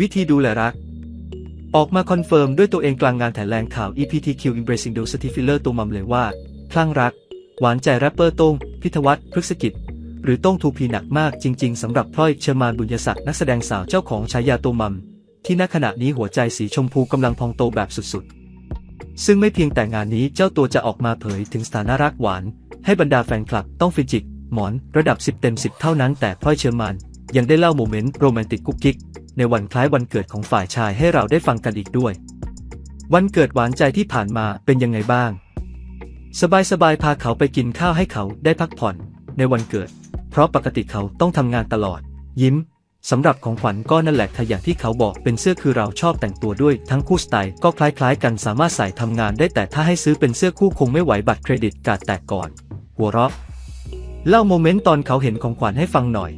วิธีดูแลรัก ออกมาคอนเฟิร์มด้วยตัวเองกลางงานแถลงข่าว EPTQ Embracing the City Filler ตัวมัมเลยว่าคลั่งรัก หวานใจแรปเปอร์โต้งพิทวัฒน์พฤกษกิจ หรือโต้งทูพีหนักมากจริง ๆสำหรับพลอยเชอร์มานบุญยศักดิ์นักแสดงสาวเจ้าของฉายาตัวมัม ที่ณขณะนี้หัวใจสีชมพูกำลังพองโตแบบสุดๆ ซึ่งไม่เพียงแต่งานนี้เจ้าตัวจะออกมาเผยถึงสถานะรักหวาน ให้บรรดาแฟนคลับต้องฟิจิกหมอนระดับ 10 เต็ม 10 เท่านั้นแต่พลอยเชอร์มานยังได้เล่าโมเมนต์โรแมนติกกุ๊กกิ๊ก ในวันคล้ายวันเกิดของฝ่ายชายให้เราได้ฟังกันอีกด้วย วันเกิดหวานใจที่ผ่านมาเป็นยังไงบ้าง สบายๆพาเขาไปกินข้าวให้เขาได้พักผ่อน ในวันเกิด เพราะปกติเขาต้องทำงานตลอด ยิ้มสำหรับของขวัญก็นั่นแหละค่ะอย่างที่เขาบอกเป็นเสื้อคือเราชอบแต่งตัวด้วย ทั้งคู่สไตล์ก็คล้ายๆ กันสามารถใส่ทำงานได้แต่ถ้าให้ซื้อเป็นเสื้อคู่คงไม่ไหวบัตรเครดิตการ์ดแตกก่อน หัวเราะเล่าโมเมนต์ตอนเขาเห็นของขวัญให้ฟังหน่อย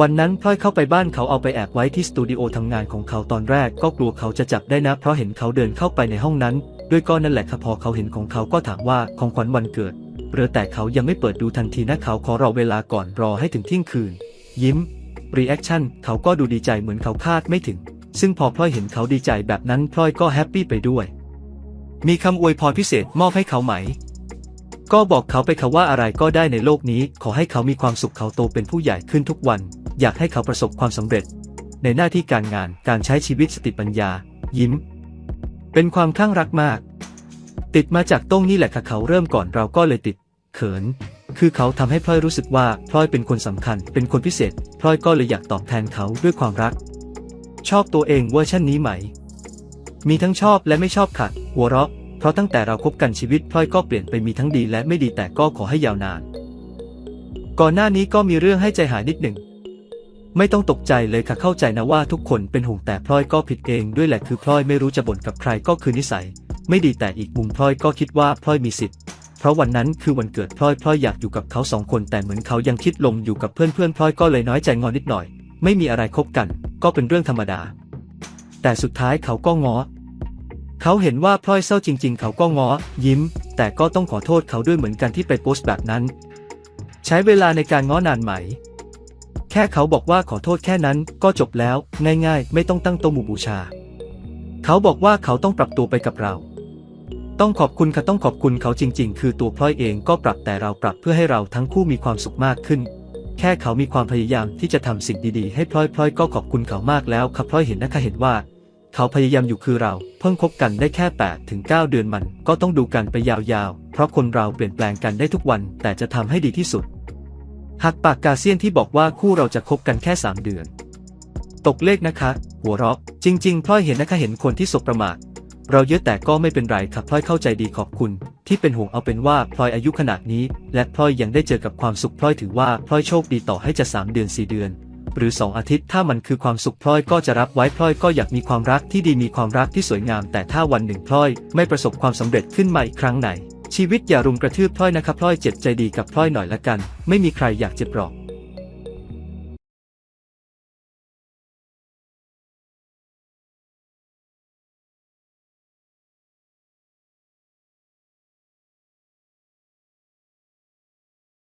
วันนั้นพลอยเข้าไปบ้านเขาเอาไปแอบไว้ที่สตูดิโอทำงานของเขาตอนแรกก็กลัวเขาจะจับได้นะ เพราะเห็นเขาเดินเข้าไปในห้องนั้น ด้วยก็นั่นแหละค่ะพอเขาเห็นของเขาก็ถามว่าของขวัญวันเกิดเรือแต่เขายังไม่เปิดดูทันทีนะเขาขอรอเวลาก่อนรอให้ถึงเที่ยงคืน ยิ้มรีแอคชั่นเขาก็ดูดีใจเหมือนเขาคาดไม่ถึง ซึ่งพอพลอยเห็นเขาดีใจแบบนั้นพลอยก็แฮปปี้ไปด้วย มีคำอวยพรพิเศษมอบให้เขาไหม ก็บอกเขาไปค่ะว่าอะไรก็ได้ในโลกนี้ ขอให้เขามีความสุขเขาโตเป็นผู้ใหญ่ขึ้นทุกวัน อยากให้เขาประสบความสำเร็จ ในหน้าที่การงานการใช้ชีวิตสติปัญญา ยิ้ม เป็นความคลั่งรักมาก ติดมาจากต้งนี่แหละค่ะเขาเริ่มก่อนเราก็เลยติด เขิน คือเขาทำให้พลอยรู้สึกว่าพลอยเป็นคนสำคัญ เป็นคนพิเศษพลอยก็เลยอยากตอบแทนเขาด้วยความรัก ชอบตัวเองเวอร์ชันนี้ไหม มีทั้งชอบและไม่ชอบค่ะหัวเราะ เพราะตั้งแต่เราคบกันชีวิตพลอยก็เปลี่ยนไปมีทั้งดีและไม่ดีแต่ก็ขอให้ยาวนาน ก่อนหน้านี้ก็มีเรื่องให้ใจหายนิดหนึ่ง ไม่ต้องตกใจเลยค่ะเข้าใจนะว่าทุกคนเป็นห่วงแต่พลอยก็ผิดเองด้วยแหละคือพลอยไม่รู้จะบ่นกับใครก็คือนิสัย ไม่ดีแต่อีกมุมพลอยก็คิดว่าพลอยมีสิทธิ์เพราะวันนั้นคือวันเกิดพลอยพลอยอยากอยู่กับเขาสองคนแต่เหมือนเขายังคิดลมอยู่กับเพื่อนเพื่อนพลอยก็เลยน้อยใจงอนนิดหน่อย ไม่มีอะไรคบกัน ก็เป็นเรื่องธรรมดา แต่สุดท้ายเขาก็ง้อ เขาเห็นว่าพลอยเศร้าจริง ๆ เขาก็ง้อ ยิ้ม แต่ก็ต้องขอโทษเขาด้วยเหมือนกันที่ไปโพสต์แบบนั้น ใช้เวลาในการง้อนานไหม แค่เขาบอกว่าขอโทษแค่นั้นก็จบแล้ว ง่ายๆ ไม่ต้องตั้งโต๊ะหมู่บูชา เขาบอกว่าเขาต้องปรับตัวไปกับเรา ต้องขอบคุณค่ะต้องขอบคุณเขาจริง ๆ คือตัวพลอยเองก็ปรับแต่เราปรับเพื่อให้เราทั้งคู่มีความสุขมากขึ้นแค่เขามีความพยายามที่จะทำสิ่งดีๆ ให้พลอยพลอยก็ขอบคุณเขามากแล้วครับพลอยเห็นนะคะเห็นว่า เขาพยายามอยู่คือเรา เพิ่งคบกันได้แค่ 8 ถึง 9 เดือนมัน ก็ต้องดูกันไปยาวๆ เพราะคนเราเปลี่ยนแปลงกันได้ทุกวัน แต่จะทำให้ดีที่สุด หักปากกาเซียนที่บอกว่าคู่เราจะคบกันแค่ 3 เดือน ตกเลขนะคะ หัวเราะ จริงๆพลอยเห็นนะคะเห็นคนที่สบประมาทเราเยอะแต่ก็ไม่เป็นไรครับพลอยเข้าใจดีขอบคุณ ที่เป็นห่วงเอาเป็นว่าพลอยอายุขนาดนี้ และพลอยยังได้เจอกับความสุขพลอยถือว่าพลอยโชคดีต่อให้จะ 3 เดือน 4 เดือน หรือ 2 อาทิตย์ ถ้ามันคือความสุขพลอยก็จะรับไว้พลอยก็อยากมีความรักที่ดีมีความรักที่สวยงาม แต่ถ้าวันหนึ่งพลอย ไม่ประสบความสำเร็จขึ้นมาอีกครั้งไหน ชีวิตอย่ารุมกระทืบพลอยนะครับพลอยเจ็บใจดีกับพลอยหน่อยละกัน ไม่มีใครอยากเจ็บหรอก